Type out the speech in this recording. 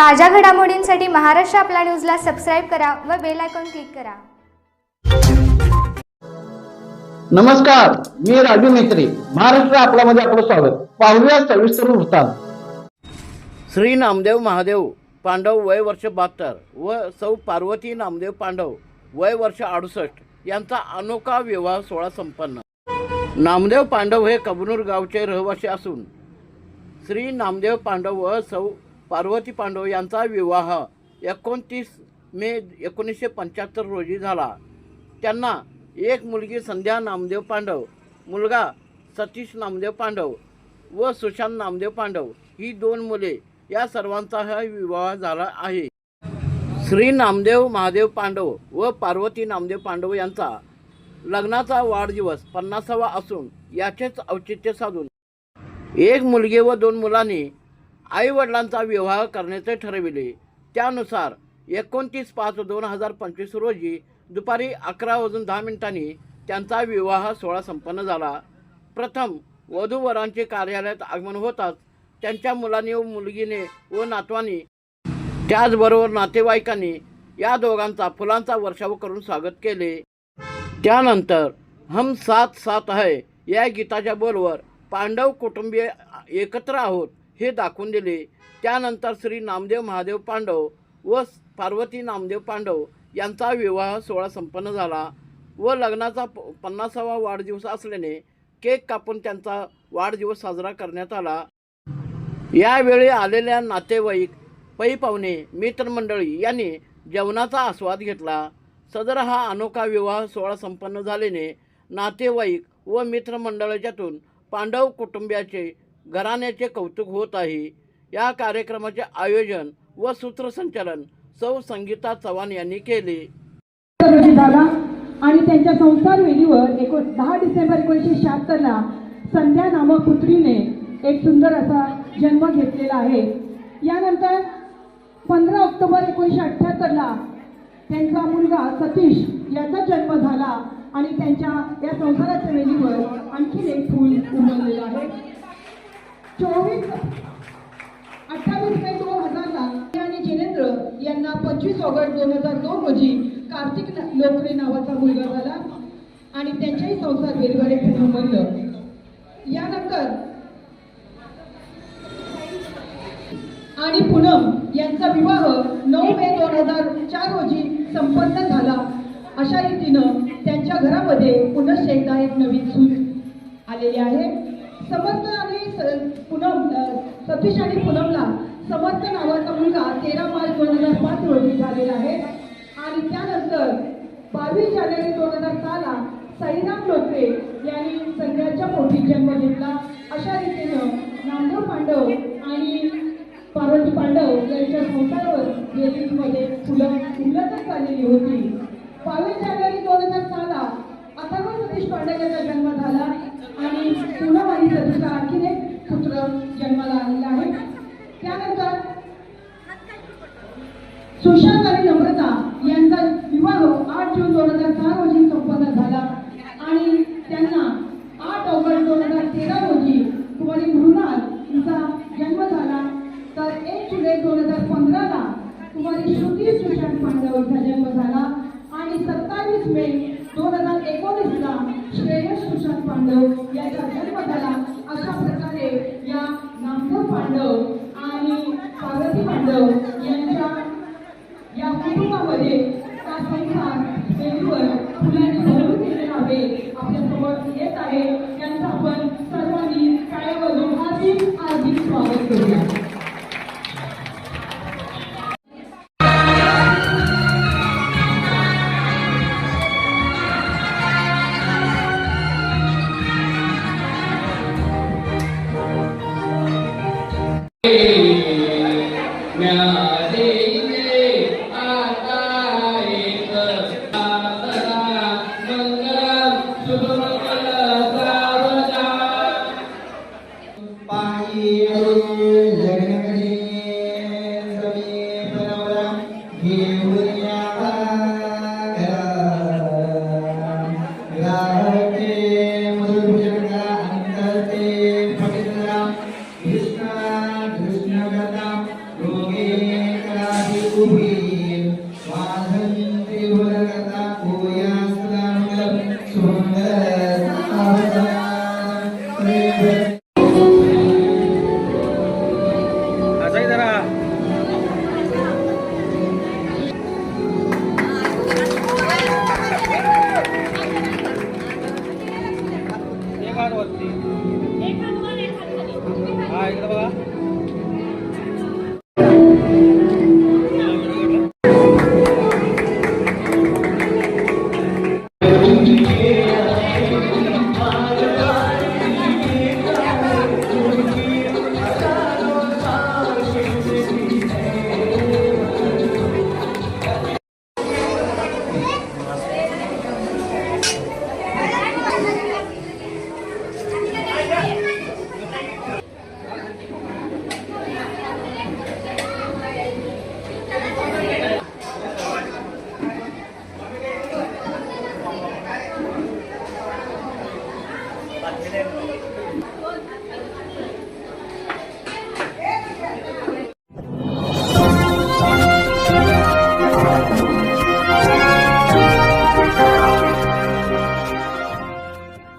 ताज्या घडामोडींसाठी महाराष्ट्र आपला न्यूजला सबस्क्राईब करा व बेल आयकॉन क्लिक करा. नमस्कार मी राजू मेत्री महाराष्ट्र आपल्यामध्ये आपलं स्वागत. पाहूया सविस्तर वृत्तांत. श्री नामदेव महादेव पांडव वय वर्ष बहात्तर व सौ पार्वती नामदेव पांडव वय वर्ष अडुसष्ट यांचा अनोखा विवाह सोहळा संपन्न. नामदेव पांडव हे कबनूर गावचे रहिवासी असून श्री नामदेव पांडव व सौ पार्वती पांडव यांचा विवाह एकोणतीस मे एकोणीसशे पंच्याहत्तर रोजी झाला. त्यांना एक मुलगी संध्या नामदेव पांडव मुलगा सतीश नामदेव पांडव व सुशांत नामदेव पांडव ही दोन मुले या सर्वांचा हा विवाह झाला आहे. श्री नामदेव महादेव पांडव व पार्वती नामदेव पांडव यांचा लग्नाचा वाढदिवस पन्नासावा असून याचेच औचित्य साधून एक मुलगी व दोन मुलांनी आईवडिलांचा विवाह करण्याचे ठरविले. त्यानुसार एकोणतीस पाच दोन हजार पंचवीस रोजी दुपारी अकरा वाजून दहा मिनिटांनी त्यांचा विवाह सोहळा संपन्न झाला. प्रथम वधूवरांचे कार्यालयात आगमन होताच त्यांच्या मुलांनी व मुलगीने व नातवांनी त्याचबरोबर नातेवाईकांनी या दोघांचा फुलांचा वर्षाव करून स्वागत केले. त्यानंतर हम साथ साथ है या गीताच्या बोलवर पांडव कुटुंबीय एकत्र आहोत. हे दाखवून दिले. त्यानंतर श्री नामदेव महादेव पांडव व पार्वती नामदेव पांडव यांचा विवाह सोहळा संपन्न झाला व लग्नाचा प- पन्नासावा वाढदिवस असल्याने केक कापून त्यांचा वाढदिवस साजरा करण्यात आला. यावेळी आलेल्या नातेवाईक पै पाहुणे मित्रमंडळी यांनी जेवणाचा आस्वाद घेतला. सदर हा अनोखा विवाह सोहळा संपन्न झाल्याने नातेवाईक व मित्रमंडळाच्यातून पांडव कुटुंबियाचे घराण्याचे कौतुक होत आहे. या कार्यक्रमाचे आयोजन व सूत्रसंचालन सौ संगीता चव्हाण यांनी केले. आणि त्यांच्या संसार वेदीवर एको दहा डिसेंबर एकोणीसशे शहात्तरला संध्या नामक पुत्रीने एक सुंदर असा जन्म घेतलेला आहे. यानंतर पंधरा ऑक्टोबर एकोणीसशे अठ्ठ्याहत्तरला त्यांचा मुलगा सतीश याचा जन्म झाला आणि त्यांच्या या संसाराच्या वेदीवर आणखी एक फूल उमललेलं आहे. चोवीस अठ्ठावीस मे दोन हजारला आणि जिनेंद्र यांना पंचवीस ऑगस्ट दोन हजार दोन रोजी कार्तिक लोकरे नावाचा मुलगा झाला आणि त्यांच्याही संसार वेलवारे एक बनलं. यानंतर आणि पूनम यांचा विवाह नऊ मे दोन हजार चार रोजी संपन्न झाला. अशा रीतीनं त्यांच्या घरामध्ये पुनश्च एकदा एक नवीन सूत आलेली आहे. समर्थ आणि पूनम सतीश आणि पूनमला समर्थ नावाचा मुलगा तेरा मार्च दोन हजार पाच रोजी झालेला आहे. आणि त्यानंतर बावीस जानेवारी दोन हजार सहाला साईराम लोकरे यांनी संघाच्या पोटी जन्म घेतला अशा रीतीनं नामदेव पांडव आणि पार्वती पांडव यांच्या संसारावर वेदिकमध्ये फुलं फुलतच झालेली होती. बावीस जानेवारी दोन हजार सहाला अथर्व सतीश पांडव यांचा जन्म झाला आणि पूनम आणि सतीशला आणखीन एक पुत्र जन्माला आलेला आहे त्यानंतर सुशांत आणि नम्रता यांचा विवाह आठ जून दोन हजार सहा रोजी संपन्न झाला. आणि त्यांना आठ ऑगस्ट दोन हजार तेरा रोजी कुमारी मृणाल हिचा जन्म झाला. तर एक जुलै दोन हजार पंधराला कुमारी श्रुती सुशांत पांडव हिचा जन्म झाला. आणि सत्तावीस मे दोन हजार एकोणीसला श्रेयस सुशांत पांडव याचा जन्म झाला. अशा प्रकारे या नामदेव पांडव आणि Parvati Pandav Thank you, you. खांदवरती हा इकडे बघा.